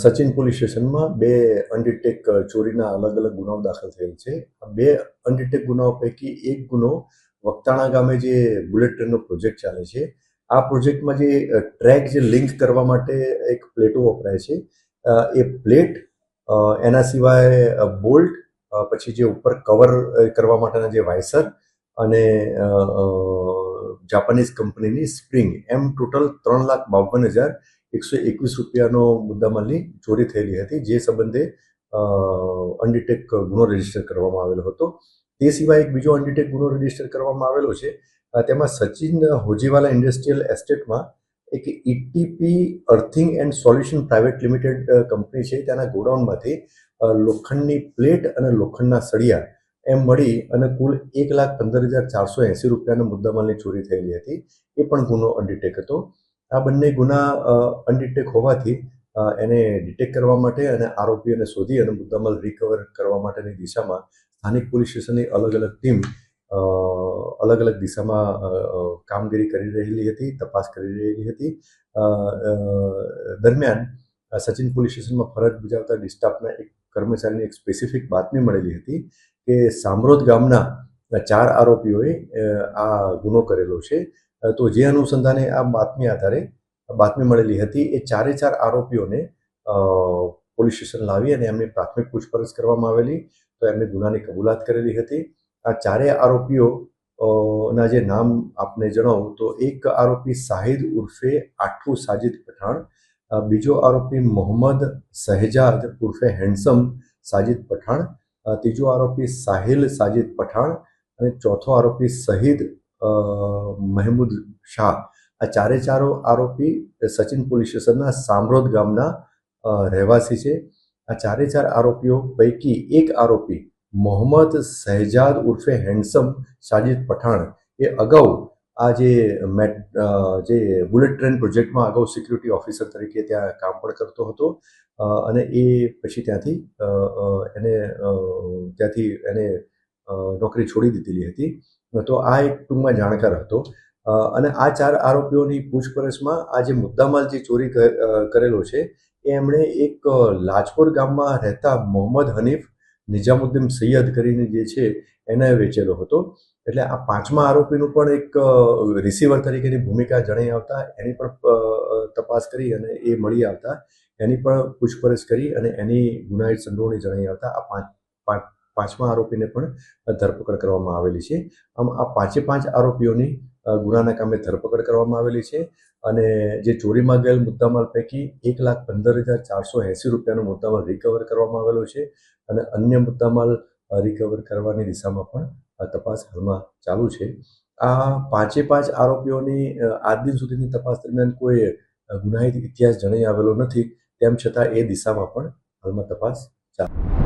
Sachin police સ્ટેશનમાં બે અનડિટેક ચોરીના અલગ અલગ ગુનાઓ દાખલ થયેલ છે. બે અનડિટેક ગુનાઓ પૈકી એક ગુનો વક્તાણા ગામે જે બુલેટ ટ્રેનનો પ્રોજેક્ટ ચાલે છે. આ પ્રોજેક્ટમાં જે ટ્રેક જે લિંક કરવા માટે એક પ્લેટો વપરાય છે. એ પ્લેટ એના સિવાય બોલ્ટ પછી જે ઉપર કવર કરવા માટેના જે વાયસર અને જાપાનીઝ કંપનીની સ્પ્રિંગ એમ ટોટલ ત્રણ લાખ બાવન હજાર એકસો એકવીસ રૂપિયાનો મુદ્દામાલની ચોરી થયેલી હતી, જે સંબંધે અનડિટેક ગુનો રજિસ્ટર કરવામાં આવેલો હતો. તે સિવાય એક બીજો અનડિટેક ગુનો રજિસ્ટર કરવામાં આવેલો છે. તેમાં સચિન હોજીવાલા ઇન્ડસ્ટ્રીયલ એસ્ટેટમાં એક ETP earthing and solution private limited company છે. તેના ગોડાઉનમાંથી લોખંડની પ્લેટ અને લોખંડના સળિયા એમ મળી અને કુલ એક લાખ પંદર હજાર ચારસો એંસી રૂપિયાના મુદ્દામાલની ચોરી થયેલી હતી. એ પણ ગુનો અનડિટેક હતો. આ બંને ગુના અનડિટેક હોવાથી એને ડિટેક્ટ કરવા માટે અને આરોપીઓને શોધી અને મુદ્દામાલ રિકવર કરવા માટેની દિશામાં સ્થાનિક પોલીસ સ્ટેશનની અલગ અલગ ટીમ અલગ અલગ દિશામાં કામગીરી કરી રહેલી હતી, તપાસ કરી રહેલી હતી. દરમિયાન સચિન પોલીસ સ્ટેશનમાં ફરજ બજાવતા ડિસ્ટાફના એક કર્મચારીની એક સ્પેસિફિક બાતમી મળેલી હતી કે સામરોદ ગામના ચાર આરોપીઓએ આ ગુનો કરેલો છે. તો જે અનુસંધાને આ બાતમી આધારે બાતમી મળેલી હતી, એ ચારે ચાર આરોપીઓને પોલીસ સ્ટેશન લાવી અને એમની પ્રાથમિક પૂછપરછ કરવામાં આવેલી. તો એમને ગુનાની કબૂલાત કરેલી હતી. આ ચારેય આરોપીઓ ના જે નામ આપને જણાવું, તો એક આરોપી સાહિદ ઉર્ફે આઠુ સાજિદ પઠાણ બીજો આરોપી મોહમ્મદ શહેજાદ ઉર્ફે હેન્ડસમ સાજિદ પઠાણ ત્રીજો આરોપી સાહિલ સાજિદ પઠાણ અને ચોથો આરોપી શહીદ મહેમૂદ શાહ. આ ચારે ચારો આરોપી સચિન પોલીસ સ્ટેશનના સામરોદ ગામના રહેવાસી છે. આ ચારે ચાર આરોપીઓ પૈકી એક આરોપી મોહમ્મદ શહેજાદ ઉર્ફે હેન્ડસમ સાજિદ પઠાણ. એ અગાઉ આ જે મેટ જે બુલેટ ટ્રેન પ્રોજેક્ટમાં અગાઉ સિક્યુરિટી ઓફિસર તરીકે ત્યાં કામ પણ કરતો હતો. અને એ પછી ત્યાંથી એને ત્યાંથી એને નોકરી છોડી દીધેલી હતી. તો આ એક ટૂંકમાં જાણકાર હતો. અને આ ચાર આરોપીઓની પૂછપરછમાં આ જે મુદ્દામાલ જે ચોરી કરેલો છે, એ એમણે એક લાજપોર ગામમાં રહેતા મોહમ્મદ હનીફ નિઝામુદ્દીન સૈયદ કરીને જે છે, એને વેચેલો હતો. એટલે આ પાંચમા આરોપીનું પણ એક રિસીવર તરીકેની ભૂમિકા જણાઈ આવતા, એની પણ તપાસ કરી અને એ મળી આવતા. એની પણ પૂછપરછ કરી અને એની ગુનાહિત સંડોવણી જણાઈ આવતા આ પાંચ પાંચ પાંચમા આરોપીને પણ ધરપકડ કરવામાં આવેલી છે. આમ આ પાંચે પાંચ આરોપીઓની ગુનાના કામે ધરપકડ કરવામાં આવેલી છે અને જે ચોરીમાં ગયેલ મુદ્દામાલ પૈકી એક લાખ પંદર હજાર ચારસો એંસી રૂપિયાનો મુદ્દામાલ રિકવર કરવામાં આવેલો છે અને અન્ય મુદ્દામાલ રિકવર કરવાની દિશામાં પણ તપાસ હાલમાં ચાલુ છે. આ પાંચે પાંચ આરોપીઓની આજ દિન સુધીની તપાસ દરમિયાન કોઈ ગુનાહિત ઇતિહાસ જણાઈ આવેલો નથી. તેમ છતાં એ દિશામાં પણ હાલમાં તપાસ ચાલુ